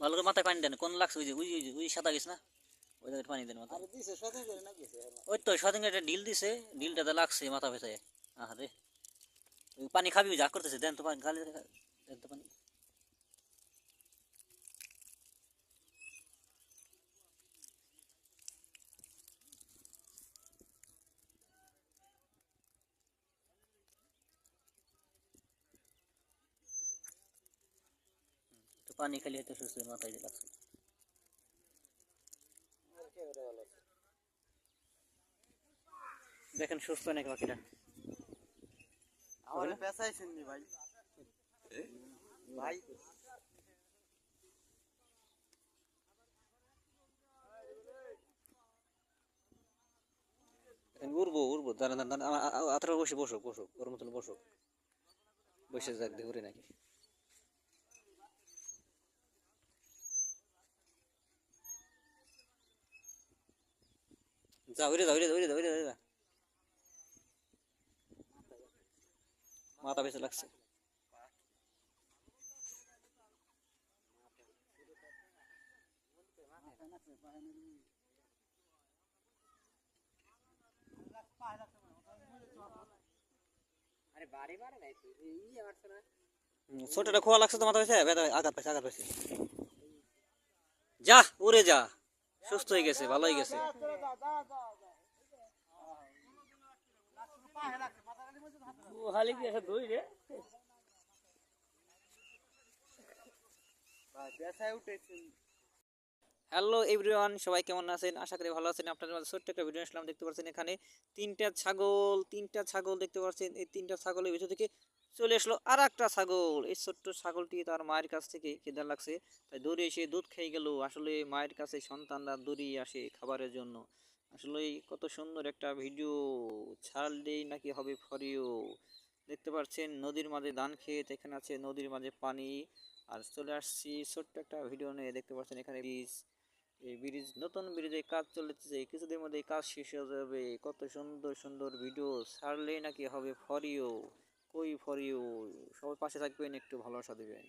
ভালো করে মাথায় পানি দেন কোন লাগছে? ওই যে ওই ওই যে ওই সাদা গেছে না? ওই জায়গায় পানি দেন না ওই তো স্বাধীন একটা ডিল দিছে ডিলটাতে লাগছে মাথা ভেসায় আহারে। ওই পানি খাবি যা করতেছে দেন তো পানি খালি দেন তো পানি। পানি খালি হয়তো সুস্থ মাথায় লাগছে দেখেন সুস্থ নাকি পাখিটা আমার পেছাইছেন নি ভাই উড়বো উড়বো দাঁড়ান দাঁড়ান আতরা বসে বসো বসো ওর মতন বসো বসে যাক ঘুরে নাকি যা উড়ে যা উড়ে যা উড়ে যা উড়ে যা মাথা বেশি লাগছে ছোটটা খোয়া লাগছে তো মাথা ব্যথা আঘাত পাইছে আঘাত পাইছে যা উড়ে যা সুস্থ হয়ে গেছে ভালো হয়ে গেছে। হালি কি দই রে? হ্যালো এভরিওয়ান সবাই কেমন আছেন? আশা করি ভালো আছেন। আপনাদের মাঝে ছোট্ট একটা ভিডিও আসলাম। দেখতে পাচ্ছেন এখানে তিনটা ছাগল তিনটা ছাগল দেখতে পাচ্ছেন। এই তিনটা ছাগলের ভিতর থেকে চলে আসলো আর একটা ছাগল। এই ছোট্ট ছাগলটি তার মায়ের কাছ থেকে কেদার লাগছে। তাই দৌড়ে এসে দুধ খেয়ে গেল। আসলে মায়ের কাছে সন্তানরা দৌড়িয়ে আসে খাবারের জন্য। আসলে কত সুন্দর একটা ভিডিও। ছাড়লেই নাকি হবে ফরিও। দেখতে পাচ্ছেন, নদীর মাঝে ধান খেত, এখানে আছে নদীর মাঝে পানি। আর চলে আসছি ছোট্ট একটা ভিডিও নিয়ে। দেখতে পাচ্ছেন এখানে বীজ এই ব্রিজ, নতুন ব্রিজে কাজ চলেছে কিছুদিন মধ্যে কাজ শেষ হয়ে যাবে। কত সুন্দর সুন্দর ভিডিও। ছাড়লেই নাকি হবে ফরিও। কই ফরিও সবার পাশে থাকবেন একটু ভালোবাসা দেবেন।